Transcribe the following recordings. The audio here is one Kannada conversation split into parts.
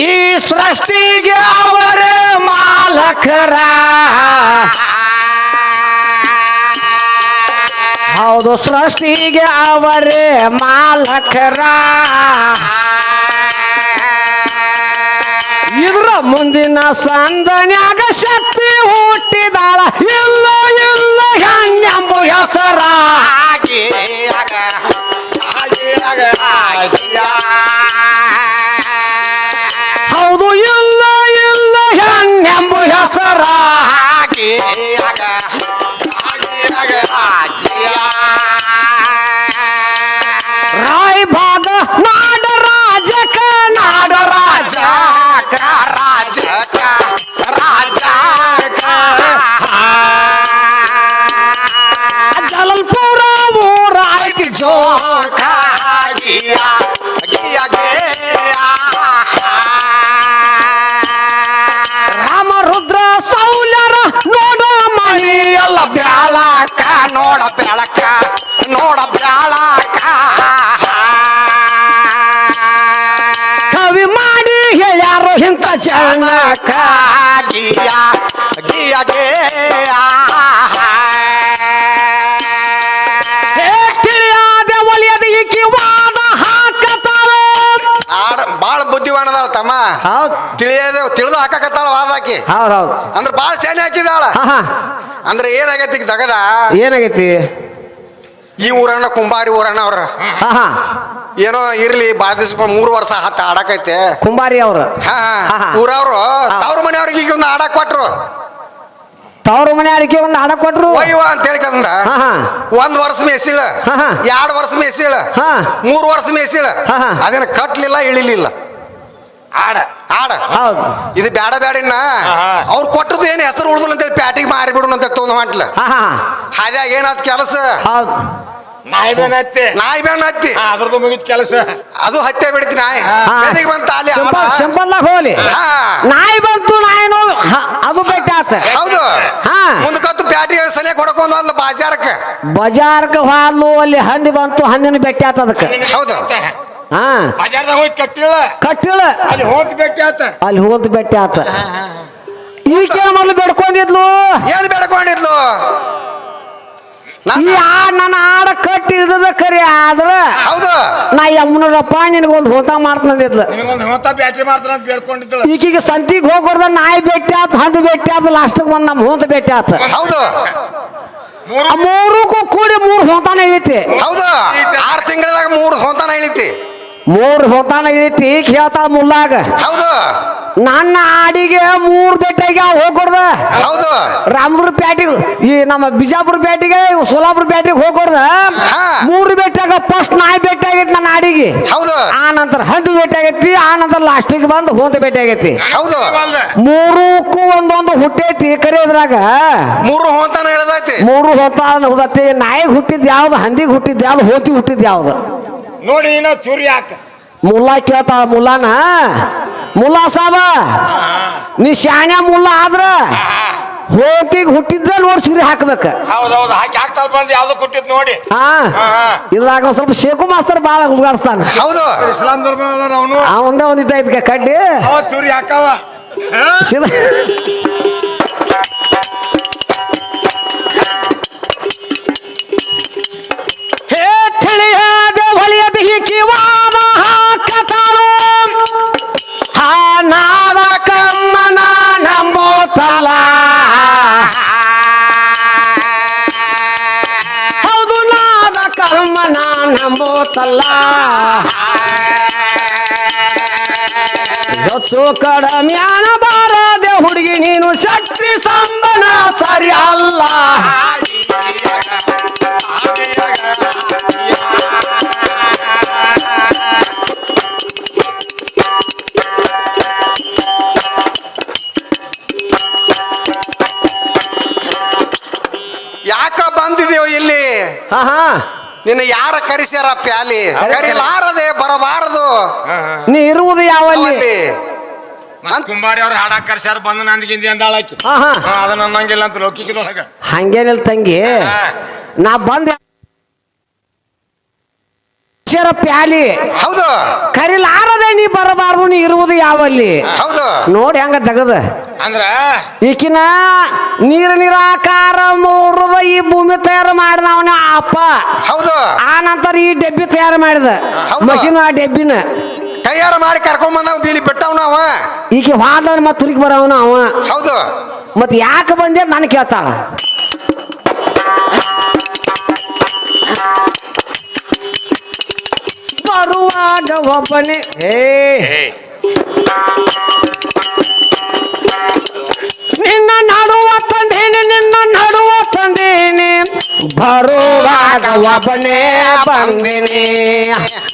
ಈ ಸೃಷ್ಟಿಗೆ ಅವರೇ ಮಾಲಕರ. ಹೌದು ಸೃಷ್ಟಿಗೆ ಅವರೇ ಮಾಲಕರ. ಇದ್ರ ಮುಂದಿನ ಸಂದನ್ಯಾಗ ನೋಡ ಬೆಳಕ ನೋಡ ಬೆಳಕ ಕವಿ ಮಾಡಿ ಹೇಳ್ಯಾರು ಇಂಥ ಚರಣಕ ಗಿಯಾ ಹೌದ್. ತಿಳಿದು ತಿಳಿದ ಹಾಕಕತ್ತಾಳ ವಾದಾಕಿ ಹೌದ್ ಹೌದು. ಅಂದ್ರೆ ಬಾಳ ಸೇನೆ ಹಾಕಿದಾಳ. ಅಂದ್ರೆ ಏನಾಗೈತಿ ಈಗ ದಗದ ಏನಾಗೈತಿ? ಈ ಊರಣ್ಣ ಕುಂಬಾರಿ ಊರಣ್ಣ ಅವ್ರ. ಏನೋ ಇರ್ಲಿ ಬಾಧಿಸ್ ಮೂರು ವರ್ಷ ಹತ್ತ ಆಡಕೈತೆ. ಕುಂಬಾರಿ ಅವ್ರ. ಊರವ್ರು ತವ್ರ ಮನೆಯವ್ರಿಗೆ ಈಗ ಒಂದು ಆಡಕ್ ಕೊಟ್ರು. ತವ್ರ ಮನೆಯವ್ರಿಗೆ ಒಂದು ಹಣ ಕೊಟ್ರು? ಅಯ್ಯೋ ಅಂತ ಹೇಳಿ ಕಂದ ಒಂದ್ ವರ್ಷ ಮೇಸಿಳ ಎರಡು ವರ್ಷ ಮೇಸಿಳ ಮೂರು ವರ್ಷ ಮೇಸಿಳ ಅದೇನ ಕಟ್ಲಿಲ್ಲ ಇಳಿಲಿಲ್ಲ. ಆಡ ಆಡ ಹೌದು. ಇದು ಬೇಡ ಬೇಡ ಇನ್ನ. ಅವ್ರು ಕೊಟ್ಟದ್ದು ಏನು ಹೆಸರು ಉಳಿದಿಲ್ಲ ಅಂತೇಳಿ ಪ್ಯಾಟಿಗೆ ಮಾರಿ ಬಿಡೋಣ ಅಂತ ತೊಗೊಂಡು ಹೊಂಟ್ಲ. ಹಾ ಹಾ ಹಾದ್ಯಾಗ ಏನಾದ್ ಕೆಲಸ? ಹೌದು. ನಾಯಿ ಬೇನ ಹತ್ತಿ. ನಾಯಿ ಬೇನ ಹತ್ತಿ. ಅದ್ರದ್ದು ಮುಗಿದ ಕೆಲಸ. ಅದು ಹತ್ತೆ ಬಿಡ್ತಿ ನಾಯಿ. ಬೆನ್ನಿಗೆ ಬಂತ ಅಲ್ಲಿ ಸಿಂಪಲ್ ಹೋಲಿ ಹಾ. ನಾಯಿ ಬಂತು ನಾಯಿ ನೋವು. ಅದು ಬೇಕಾತ ಹೌದು. ಹಾ. ಮುಂದಕ್ಕಂತೂ ಪ್ಯಾಟಿ ಸನಿಯ ಕೊಡ್ಕೊಂಡು ಅಲ್ಲ ಬಾಜಾರಕ್ಕೆ. ಬಜಾರ್ಗೆ ಹಾಲು ಅಲ್ಲಿ ಹಂದಿ ಬಂತು ಹಂದಿನ ಬೆಟ್ಟಿ ಅದಕ್ಕೆ. ಹೌದು. ಹಾ. ಬಜಾರ್ದಾಗ ಹೋಗಿ ಕಟ್ಟಿಲ್ಲ ಕಟ್ಟಿಲ್ಲ ಅಲ್ಲಿ ಹೋದ್ ಬೆಟ್ಟಿ ಅಲ್ಲಿ ಹೋದ್ ಬೆಟ್ಟಿ ಆತ. ಈಕೆ ಮೊದಲು ಬೇಡ್ಕೊಂಡಿದ್ಲು? ಏನ್ ಬೇಡ್ಕೊಂಡಿದ್ಲು? ನನ್ನ ಆಡ ಕಟ್ಟಿ ಇದ್ದದ ಕರಿ ಆದ್ರ ಹೌದು. ನಾ ಯಮ್ಮನೂರಪ್ಪ ನಿನಗೊಂದು ಹೋತ ಮಾಡ್ತಂದಿದ್ಲು. ಹೋತ ಬ್ಯಾಟ್ರಿ ಮಾಡ್ತಾನ ಅಂತ ಬೇಡ್ಕೊಂಡಿದ್ಲು ಈಕಿಗೆ ಸಂತಿಗೆ ಹೋಗೋರ್ದ ನಾಯಿ ಬೆಟ್ಟಿ ಆತ ಹಂದು ಬೆಟ್ಟಿ ಆತ ಲಾಸ್ಟಿಗೆ ಬಂದು ನಮ್ಮ ಹೋತ ಬೆಟ್ಟಿ ಹೌದು. ಮೂರು ಮೂರಕ್ಕೂ ಕೂಡಿ ಮೂರು ಹೋತಾನೆ ಇಳಿತಿ ಹೌದು. ಆರು ತಿಂಗಳದಾಗ ಮೂರು ಹೋತಾನೆ ಇಳಿತಿ ಮೂರು ಹೊತಾನ ಐತಿ ಹೇಳ್ತಾ ಮುಲ್ಲಾಗ ಹೌದು. ನನ್ನ ಆಡಿಗೆ ಮೂರು ಬೆಟ್ಟಿಗೆ ಹೋಗ್ಕೊಡ್ದ. ಹೌದು. ರಾಮಪುರ ಪೇಟೆಗೆ ಈ ನಮ್ಮ ಬಿಜಾಪುರ ಪ್ಯಾಟಿಗೆ ಸೋಲಾಪುರ ಪ್ಯಾಟಿಗೆ ಹೋಗ್ಕೊಡ್ದ. ಮೂರು ಬೆಟ್ಟಾಗ ಫಸ್ಟ್ ನಾಯಿ ಬೆಟ್ಟ ಆಗೈತಿ ನನ್ನ ಆಡಿಗೆ. ಹೌದು. ಆ ನಂತರ ಹಂದಿ ಬೆಟ್ಟ ಆಗೈತಿ ಆ ನಂತರ ಲಾಸ್ಟಿಗೆ ಬಂದು ಹೋದ ಬೆಟ್ಟ ಆಗೈತಿ ಹೌದು. ಮೂರಕ್ಕೂ ಒಂದೊಂದು ಹುಟ್ಟೈತಿ ಕರೆ ಇದ್ರಾಗ. ಮೂರು ಹೋತಾನ ಮೂರು ಹೋತಾನ ಹೋದತಿ ನಾಯಿಗೆ ಹುಟ್ಟಿದ್ ಯಾವ್ದು ಹಂದಿಗೆ ಹುಟ್ಟಿದ್ ಯಾವ್ದು ಹೋತಿ ಹುಟ್ಟಿದ್ ಯಾವ್ದು. ನೋಡಿ ಇನ್ನ ಚೂರಿ ಹಾಕ. ಮುಲ್ಲಾ ಕೇಳ್ತಾವ ಮುಲ್ಲಾನ? ಮುಲ್ಲಾ ಸಾಬ ನೀ ಶಾನ್ಯ ಮುಲ್ಲಾ ಆದ್ರ ಹೋಗಿಗೆ ಹುಟ್ಟಿದ್ದ ನೋಡಿ ಸೀರೆ ಹೌದು ಹೌದೌದು ಹಾಕಿ ಹಾಕ್ತಾ ಬಂದು ಯಾವ್ದು ಕೊಟ್ಟಿದ್ ನೋಡಿ. ಹಾ. ಇದ್ರಾಗ ಸ್ವಲ್ಪ ಶೇಕು ಮಾಸ್ತರ್ ಬಾಳ ಉಗಾಡ್ಸ್ತಾನ ಹೌದು. ಇಸ್ಲಾಂ ಧರ್ಮದವನು ಅವಂದ ಒಂದಿದ್ದ ಇದ್ಕ ಕಡ್ಡಿ. ಚುರಿ ಹಾಕವ. ಕಲ್ಲ ಜೊತ್ತು ಕಡಮ್ಯಾನ ಬಾರದೆ ಹುಡುಗಿ ನೀನು ಶಕ್ತಿ ಸಂಬನ ಸರಿ ಅಲ್ಲ. ಯಾಕ ಬಂದಿದೆವು ಇಲ್ಲಿ? ಹಾ ಹಾ ನಿನ್ನ ಯಾರ ಕರಿಸ್ಯಾರ ಪ್ಯಾಲಿ? ಕರಿಲಾರದೆ ಬರಬಾರದು. ನೀ ಇರುವುದು ಯಾವ ಕುಂಬಾರಿ ಅವ್ರ ಹಾಡ ಕರ್ಸ್ಯಾರ ಬಂದು ನಂದಗಿಂದಿ ಅಂದಾಳಾಕಿ ಅದನ್ನ ಅನ್ನಂಗಿಲ್ಲ ಅಂತ ಲೌಕಿಕದೊಳಗ. ಹಂಗೇನಿಲ್ಲ ತಂಗಿ. ನಾ ಬಂದೆ ಶರ ಪ್ಯಾಲಿ. ಹೌದು. ಕರಿಲಾರದೆ ನೀ ಬರಬಾರ್ದು ನೀ ಇರುವುದು ಯಾವಲ್ಲಿ? ಹೌದು. ನೋಡಿ ಹಂಗ ತಗದ. ಅಂದ್ರ? ಈಕಿನ ನೀರು ನಿರಾಕಾರ ಮೂರದ ಈ ಭೂಮಿ ತಯಾರು ಮಾಡಿದ ಅವನ ಅಪ್ಪ. ಹೌದು. ಆ ನಂತರ ಈ ಡಬ್ಬಿ ತಯಾರು ಮಾಡಿದ. ಹೌದು. ಮಷಿನ್ ಆ ಡಬ್ಬಿನ. ತಯಾರು ಮಾಡಿ ಕರ್ಕೊಂಡ್ ಬಂದ ಬೀಲಿ ಬಿಟ್ಟವ್ ನಾವ ಈಕೆ ಹಾದ ಮತ್ತೆ ತುರುಕಿ ಬರವನ ಅವ. ಹೌದು. ಮತ್ ಯಾಕೆ ಬಂದೆ ನಾನು ಕೇಳ್ತಾಳ. ಬರುವಾಗ ಒಬ್ಬನೇ. ಏ. ಏ. ನಿನ್ನ ನಡುವ ತಂದೇನೆ ನಿನ್ನ ನಡುವ ತಂದೇನೆ. ಬರುವಾಗ ಒಬ್ಬನೇ ಬಂದೇನೆ.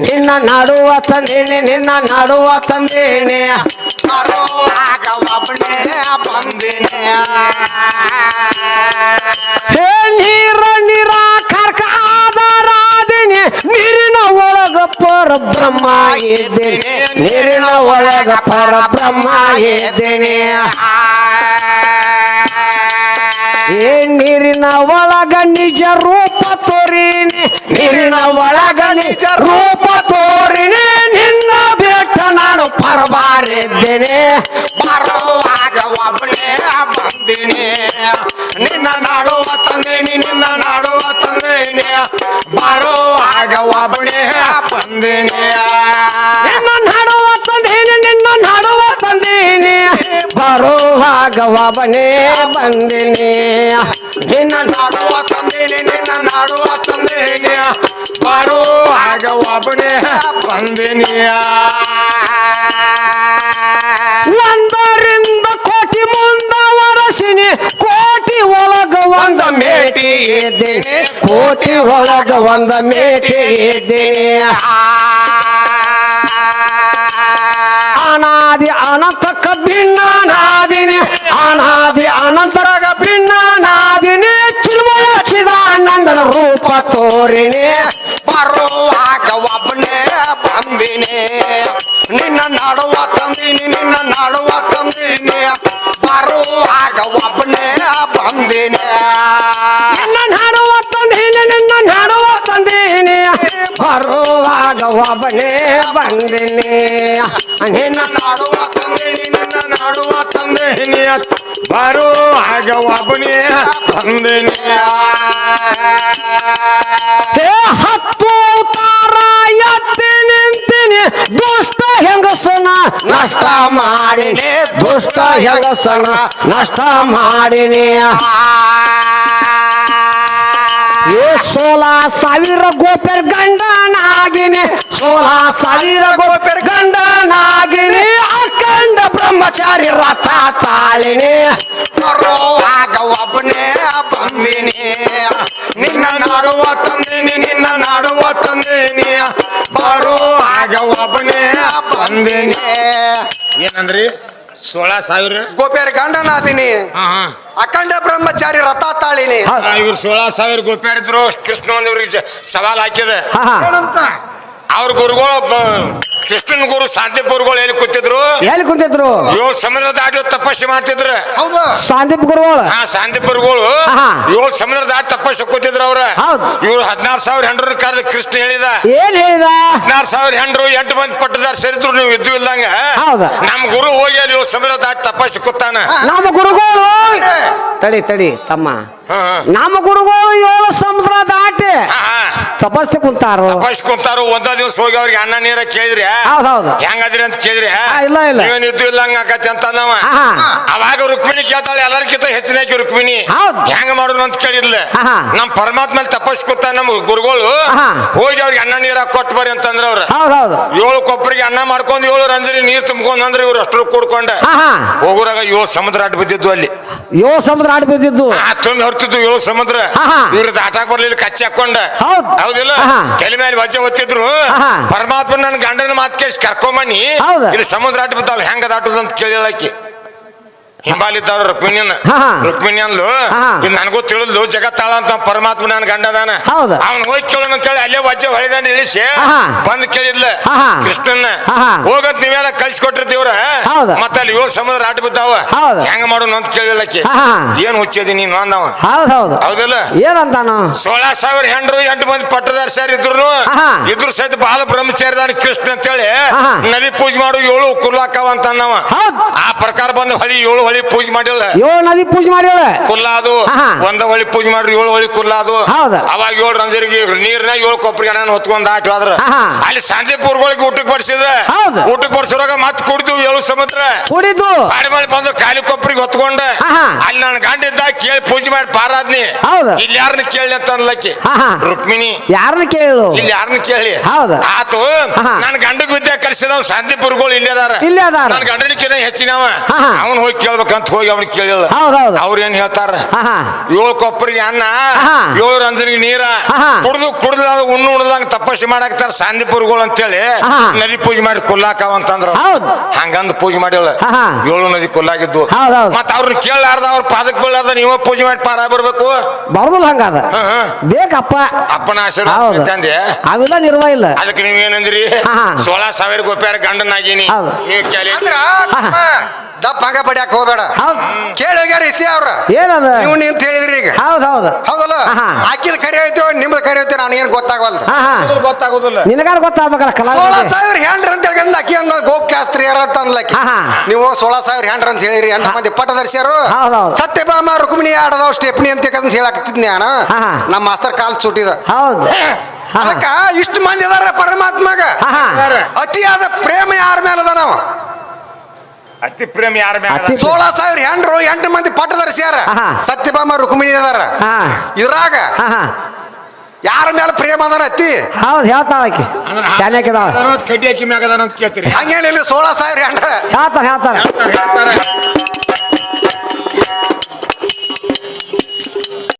ನಿನ್ನ ನಡುವ ತಂದೇನೆ ನಿನ್ನ ನಡುವ ತಂದೇನೆ. ಬರುವಾಗ ಒಬ್ಬನೇ ಬಂದಿನಿ. ಪರಬ್ರಹ್ಮ ಇದ್ದೇನೆ. ನೀರಿನ ಒಳಗ ಪರಬ್ರಹ್ಮ ಇದ್ದೇನೆ. ಏ ನೀರಿನ ಒಳಗ ನಿಜ ರೂಪ ತೋರಿನಿ. ನೀರಿನ ಒಳಗ ನಿಜ ರೂಪ ತೋರಿನಿ. ನಿನ್ನ ಬೇಟ ನಾನು ಪರಬಾರಿದ್ದೇನೆ. ಬರುವಾಗ ಒಬ್ಬನೇ ಬಂದಿನಿ. ನಿನ್ನ ನಾಡುವ ತಂದೇನಿ, ನಿನ್ನ ನಾಡುವ ತಂದೇನಿ. ಬರುವಾಗ ಒಬ್ಬನೇ ಬಂದಿನಿ. ನಿನ್ನ ನಡುವ ತಂದೇನೆ ನಿನ್ನ ನಡುವ ತಂದೇನೆ ಬರುವಾಗ ಒಬ್ಬನೇ ಬಂದಿನಿ. ನಿನ್ನ ನಾಡುವ ತಂದೇನಿ ನಿನ್ನ ನಾಡುವ ತಂದೇನಿ ಬರುವಾಗ ಒಬ್ಬನೇ ಬಂದಿನಿ. ಇದ್ದೇನೆ ಕೋಟಿ ಒಳಗ ಒಂದ ಮೇಟಿ ಇದ್ದೇನೆ ಅನಾದಿ ಅನಂತಕ ಭಿನ್ನನಾದಿನಿ, ಅನಾದಿ ಅನಂತಕ ಭಿನ್ನನಾದಿನಿ ಚಿಲ್ಮಯ ಚಿದಾನಂದನ ರೂಪ ತೋರಿನಿ. ಬರುವಾಗ ಒಬ್ಬನೇ ಬಂದಿನಿ. ನಿನ್ನ ನಡುವ ತಂದಿನಿ, ನಿನ್ನ ನಡುವ ತಂದಿನಿ. ಬರುವಾಗ ಒಬ್ಬನೇ ಬಂದಿನಿ. ನಿನ್ನ ಹಾಡುವ ತಂದೇನೆ ನಿನ್ನ ಹಾಡುವ ತಂದೇನೆ. ಬರುವಾಗ ಒಬ್ಬನೇ ಬಂದಿನಿ. ನಿನ್ನ ನಾಡುವ ತಂದಿನಿ ನಿನ್ನ ನಾಡುವ ತಂದಿನಿ. ಬರುವಾಗ ಒಬ್ಬನೇ ಬಂದಿನಿ. ಹೇ ಹತ್ತು ತಾರ ಎತ್ತಿ ದುಷ್ಟ ಹೆಂಗಸನ ನಷ್ಟ ಮಾಡಿನಿ. ದುಷ್ಟ ಹೆಂಗಸನ ನಷ್ಟ ಮಾಡಿನಿ. ಏ, ಸೋಲ ಸಾವಿರ ಗೋಪರ್ ಗಂಡನಾಗಿನಿ. ಸೋಲ ಸಾವಿರ ಗೋಪರ್ ಗಂಡನಾಗಿನಿ. ಅಖಂಡ ಬ್ರಹ್ಮಚಾರಿ ರಥ ತಾಳಿನಿ. ಬರುವಾಗ ಒಬ್ಬನೇ ಬಂದಿನಿ. ನಿನ್ನ ನಾಡುವ ತಂದಿನಿ, ನಿನ್ನ ನಾಡುವ ತಂದಿನಿ. ಬರುವಾಗ ಒಬ್ಬನೇ ಬಂದಿನಿ. ಏನಂದ್ರಿ? ಸೋಳ ಸಾವಿರ? ಗೋಪ್ಯಾರ ಗಂಡನಾದಿನಿ ಹಾ ಹಾ. ಅಖಂಡ ಬ್ರಹ್ಮಚಾರಿ ರಥ ತಾಳಿನಿ ಇವ್ರು ಸೋಳ ಸಾವಿರ ಗೋಪ್ಯಾರಿದ್ರು ಕೃಷ್ಣ ಒಂದಿವ್ರಿಗೆ ಸವಾಲ್ ಹಾಕಿದ ಹಾ ಅವ್ರ ಗುರುಗಳು ಕೃಷ್ಣನ್ ಗುರು ಶಾಂತಿ ಗುರುಗಳು ಎಲ್ಲಿ ಕೂತಿದ್ರು? ಎಲ್ಲಿ ಕುಂತಿದ್ರು? ಏಳು ಸಮುದ್ರ ದಾಟಿ ತಪಸ್ಸೆ ಮಾಡ್ತಿದ್ರು. ಹೌದು. ಸಂದೀಪ್ ಗುರುಗಳು ಹಾ ಶಾಂತಿ ಗುರುಗಳು ಆಹಾ. ಏಳು ಸಮುದ್ರ ದಾಟಿ ತಪಸ್ಸೆ ಕೂತಿದ್ರು ಅವ್ರ. ಹೌದ್. ಇವ್ರು ಹದಿನಾರು ಸಾವಿರ ಹೆಂಡ್ರು ಕರೆದ ಕೃಷ್ಣ ಹೇಳಿದ. ಏನ್ ಹೇಳಿದ? ಹದಿನಾರು ಸಾವಿರ ಹೆಂಡ್ರು ಎಂಟು ಮಂದಿ ಪಟ್ಟದಾರ ಸೇರಿದ್ರು ನೀವು ಇದ್ದು ಇಲ್ದಂಗ. ಹೌದ. ನಮ್ ಗುರು ಹೋಗಿ ಅಲ್ಲಿ ಏಳು ಸಮುದ್ರ ದಾಟಿ ತಪಸ್ಸೆ ಕೂತಾನ. ನಮ್ಮ ಗುರುಗಳು ತಡಿ ತಡಿ ತಮ್ಮ. ಹಾ, ಹಾ. ನಮ್ಮ ಗುರುಗಳು ಏಳು ಹಾ. ತಪಸ್ಸೆ ಕುಂತಾರು. ತಪಸ್ ಕುಂತಾರು ಒಂದ ದಿವಸ ಹೋಗಿ ಅವ್ರಿಗೆ ಅನ್ನ ನೀರ ಕೇಳಿದ್ರಿ ಹೌದು ಹೌದು ಹೆಂಗದ್ರಿ ಅಂತ ಕೇಳಿದ್ರಿ ಇಲ್ಲ, ಇಲ್ಲ. ಇದ್ದು ಇಲ್ಲಂಗ ಆಕತಿ ಅಂತ ಅಂದವ. ಅವಾಗ ರುಕ್ಮಿಣಿ ಕೇಳ್ತಾಳೆ ಎಲ್ಲರಿಗಿಂತ ಹೆಚ್ಚಿನ ರುಕ್ಮಿಣಿ. ಹೆಂಗ ಮಾಡೋಣ ಅಂತ ಕೇಳಿದ್ಲ. ನಮ್ ಪರಮಾತ್ಮ ತಪಸ್ ಕೂತ ನಮ್ ಗುರುಗಳು. ಹೋಗಿ ಅವ್ರಿಗೆ ಅನ್ನ ನೀರ ಕೊಟ್ಟು ಬರ್ರಿ ಅಂತಂದ್ರ ಅವ್ರ. ಏಳು ಕೊಬ್ಬರಿಗೆ ಅನ್ನ ಮಾಡ್ಕೊಂಡು ಏಳು ರಂಜರಿ ನೀರ್ ತುಂಬ್ಕೊಂಡ್ ಅಂದ್ರೆ ಇವ್ರು ಅಷ್ಟ್ರು ಕೂಡ್ಕೊಂಡ ಹೋಗುರಾಗ ಏಳು ಸಮುದ್ರ ಅಡ್ಡ ಬಿದ್ದಿದ್ದು ಅಲ್ಲಿ. ಏಳು ಸಮುದ್ರ ಆಟ ಬಿದ್ದಿದ್ದು. ತುಂಬಿ ಹೊರ್ತಿದ್ದು ಏಳು ಸಮುದ್ರ. ಇವ್ರದ್ದು ಇವ್ರ ದಾಟಾಕ್ ಬರ್ಲಿಲ್ಲ ಕಚ್ಚಿ ಹಾಕೊಂಡ. ಹೌದ್. ಹೌದಿಲ್ಲ ಆಹಾ. ತಲೆ ಮೇಲೆ ವಜ್ಜೆ ಒತ್ತಿದ್ರು ಆಹಾ. ಪರಮಾತ್ಮ ನನ್ನ ಗಂಡನ ಮಾತ್ ಕೇಳಿ ಕರ್ಕೊಂಬನಿ ಹೌದ್. ಇಲ್ಲಿ ಸಮುದ್ರ ಆಟ ಬಿದ್ದಾವ ಹೆಂಗ ದಾಟುದು ಅಂತ ಕೇಳಿಳಕಿ ಹಿಂಬಾಲಿದ್ದವ್ರ ರುಕ್ಮಿಣಿಯನ್ ಹಾ, ಹಾ. ರುಕ್ಮಿಣಿ ಅಂದ್ಲು ಹಾ. ಇದು ನನಗೂ ತಿಳಿದ್ಲು ಜಗತ್ತಾಳ ಅಂತ ಪರಮಾತ್ಮ ನನ್ನ ಗಂಡದಾನ ಹೌದು. ಅವ್ನ ಹೋಗಿ ಕೇಳೋಣ ಅಂತೇಳಿ ಅಲ್ಲೇ ವಜ್ಜೆ ಹೊಳೆದಾನ ಇಳಿಸಿ ಹಾ, ಹಾ. ಬಂದ್ ಕೇಳಿದ್ಲ ಹಾ, ಹಾ. ಕೃಷ್ಣನ್ನ ಹಾ, ಹಾ. ಹೋಗಂತ ನೀವೆಲ್ಲ ಕಳ್ಸಿಕೊಟ್ಟಿರ್ತೀವ್ರ ಹೌದು. ಮತ್ತ ಅಲ್ಲಿ ಏಳು ಸಮುದ್ರ ಆಟ ಬಿದ್ದಾವ ಹೌದು. ಹೆಂಗ ಮಾಡೋಣ ಅಂತ ಕೇಳಿಲ್ಲಕ್ಕೆ ಹಾ, ಹಾ. ಏನ್ ಹುಚ್ಚಿದಿ ನೀನು ಅಂದವ ಹೌದ್ ಹೌದು ಹೌದಲ್ಲ ಏನಂತಾನು ಸೋಳ ಸಾವಿರ ಹೆಂಡ್ರು ಎಂಟು ಮಂದಿ ಪಟ್ಟದಾರ ಸರ್ ಇದ್ರು ಆಹಾ. ಇದ್ರು ಸಹಿತ ಬಾಲ ಬ್ರಹ್ಮಚಾರಿದಾನ ಕೃಷ್ಣ ಅಂತೇಳಿ ಆಹಾ. ನದಿ ಪೂಜೆ ಮಾಡು ಏಳು ಕುರ್ಲಾಕವ ಅಂತ ಅನ್ನವ ಹೌದ್ ಆ ಪ್ರಕಾರ ಬಂದು ಹೊಳಿ ಏಳು ಹೊಳಿ ಪೂಜೆ ಮಾಡಿಲ್ಲ ಏಳು ನದಿ ಪೂಜೆ ಮಾಡ್ಯಾಳ ಕುಲ್ಲಾದು ಆಹಾ. ಒಂದ ಹೊಳಿ ಪೂಜೆ ಮಾಡ್ರಿ ಏಳು ಹೊಳಿ ಕುಲ್ಲಾದು ಹೌದು. ಅವಾಗ ಏಳು ರಂಜರಿಗೆ ನೀರ್ನ ಏಳು ಕೊಪ್ಪರಿ ಅಣ್ಣ ಹೊತ್ಕೊಂಡ್ ಆಹಾ. ಅಲ್ಲಿ ಸಂದೀಪುರ್ಗಳಿಗೆ ಊಟಕ್ಕೆ ಬಡಿಸಿದ್ರ ಹೌದು. ಊಟಕ್ಕೆ ಬಡಿಸಿದ್ರಾಗ ಮತ್ ಕುಡಿದು ಏಳು ಸಮುದ್ರ ಕುಡಿದು ಬಾಡಿ ಬಾಡಿ ಬಂದು ಖಾಲಿ ಕೊಬ್ಬರಿಗೆ ಹೊತ್ಕೊಂಡ ಆಹಾ. ಅಲ್ಲಿ ನನ್ನ ಗಂಡ ಇದ್ದ ಕೇಳಿ ಪೂಜೆ ಮಾಡಿ ಪಾರಾದ್ನಿ ಹೌದು. ಇಲ್ಲಿ ಯಾರನ್ನ ಕೇಳಿ ಅಂತ ಅನ್ಲಕ್ಕಿ ಆಹಾ. ರುಕ್ಮಿಣಿ ಯಾರನ್ನ ಕೇಳು ಇಲ್ಲಿ ಯಾರನ್ನ ಕೇಳಿ ಹೌದು. ಆತು ಆಹಾ. ನನ್ನ ಗಂಡಗ್ ವಿದ್ಯೆ ಕಲಿಸಿದವ್ ಸಂದೀಪುರ್ಗಳು ಇಲ್ಲೇ ಅದಾರ ಇಲ್ಲೇ ಅದಾರ. ನನ್ನ ಗಂಡನಿಕಿನ ಹೆಚ್ಚಿನವ ಆಹಾ. ಅವನ್ ಹೋಗಿ ಕೇಳ್ಬೇಕಂತ ಹೋಗಿ ಅವ್ನಿಗೆ ಕೇಳಿಲ್ಲ. ಹೌದ್ ಹೌದು. ಅವ್ರ ಏನ್ ಹೇಳ್ತಾರ? ಏಳು ಕೊಪ್ಪರಿಗೆ ಅನ್ನ. ಏಳು ರಂಜನಿಗೆ ನೀರ ಕುಡ್ದು ಕುಡ್ದು ಕುಡ್ದು ಉಣ್ಣು ಉಣ್ದಂಗ ತಪಸ್ಸೆ ಮಾಡಾಕ್ತಾರ ಸಾಂದಿಪುರ್ಗಳು ಅಂತೇಳಿ. ನದಿ ಪೂಜೆ ಮಾಡಿ ಕೊಲ್ಲಾಕವ ಅಂತಂದ್ರ. ಹೌದ್. ಹಂಗಂದ್ ಪೂಜೆ ಮಾಡಿಲ್ಲ. ಏಳು ನದಿ ಕುಲ್ಲಾಗಿದ್ದು ಮತ್ತ ಅವ್ರನ್ನ ಕೇಳಾರ್ದ ಅವ್ರ ಪಾದಕ್ ಬೀಳಾರ್ದ ನೀವ ಪೂಜೆ ಮಾಡಿ ಪಾರ ಬರ್ಬೇಕು. ಬರೋದಿಲ್ಲ ಹಂಗಾದ. ಬೇಕಪ್ಪ. ಅಪ್ಪನ ಆಶೀರ್ವಾದ ಅವೆಲ್ಲ ನಿರ್ವ ಇಲ್ಲ. ಅದಕ್ಕೆ ನೀವೇನಂದ್ರಿ. ಸೋಳ ಸಾವಿರ ಗೋಪ್ಯಾರ ಗಂಡನಾಗೀನಿ. ನೀವು ಕೇಳಿ. ಅಂದ್ರ. ದಪ್ಪ ಹಂಗ ಬಡಿಯಾಕ ಹೋಗ್ಬೇಡ. ಹೌದ್. ಕೇಳಿಗ್ಯಾರ ಇಸಿ ಅವ್ರ. ಏನದ? ನೀವು ನಿಂತ ಹೇಳಿದ್ರಿ ಈಗ. ಹೌದ್ ಹೌದು. ಹೌದಲ್ಲ? ಆಕಿದ ಹಾಕಿದ ಕರಿ ಐತೋ ನಿಮ್ದು ಕರಿ ಐತೋ ನನಗೇನು ಗೊತ್ತಾಗವಲ್ದು. ಹಾ ಹಾ ಗೊತ್ತಾಗೋದಿಲ್ಲ. ನಿನಗಾರ ಗೊತ್ತಾಗ್ಬೇಕಲ್ಲ ಸೋಳ ಕಲಾವಿದ ಸಾವಿರ ಹೆಂಡ್ರ ಅಂತ ಹೇಳಿ ಅಕ್ಕಿ ಅಂದ ಗೋಪ್ ಶಾಸ್ತ್ರಿ ಯಾರ ಅಂತ ಅಂದ್ಲಕ್ಕಿ. ನೀವು ಸೋಳ ಸಾವಿರ ಹೆಂಡ್ರ ಅಂತ ಹೇಳಿರಿ ಎಂಟು ಮಂದಿ ಹೌದ್. ಸತ್ಯಭಾಮ ರುಕ್ಮಿಣಿ ಆಡದವ್ ಸ್ಟೆಪ್ನಿ ಅಂತ ಹೇಳಿ ಹೇಳಕತ್ತಿದ್ ನಾನು. ನಮ್ಮ ಮಾಸ್ತರ್ ಕಾಲ್ ಸುಟ್ಟಿದ. ಹೌದು. ಅದಕ್ಕ ಇಷ್ಟು ಮಂದಿ ಅದಾರ ಪರಮಾತ್ಮಗ. ಹಾ ಅತಿಯಾದ ಪ್ರೇಮ ಯಾರ ಮೇಲೆ ಅದ ನಾವು? ಅತಿ ಪ್ರೇಮ ಯಾರ ಮ್ಯಾಗ ಅತಿ- ಸೋಳ ಸಾವಿರ ಹೆಂಡ್ರು ಎಂಟು ಮಂದಿ ಪಟ್ಟದರ್ಶಿಯಾರ ಆಹಾ. ಸತ್ಯಭಾಮ ರುಕ್ಮಿಣಿ ಅದಾರ. ಹಾ ಇದ್ರಾಗ ಹಾ ಹಾ ಯಾರ ಮೇಲೆ ಪ್ರೇಮ ಅದಾರ ಅತಿ ಹೌದು ಹೇಳ್ತಾಳ ಆಕಿ. ಶಾನ್ಯಾಕಿದಾಳ ಕಡ್ಡಿ ಹಾಕಿ ಮ್ಯಾಗ ಅದಾನ ಅಂತ ಕೇಳ್ತೀರಿ. ಹಂಗೇನಿಲ್ಲ ಸೋಳ ಸಾವಿರ ಹೆಂಡ್ರ. ಹೇಳ್ತಾರ ಹೇಳ್ತಾರ ಹೇಳ್ತಾರೆ, ಹೇಳ್ತಾರೆ.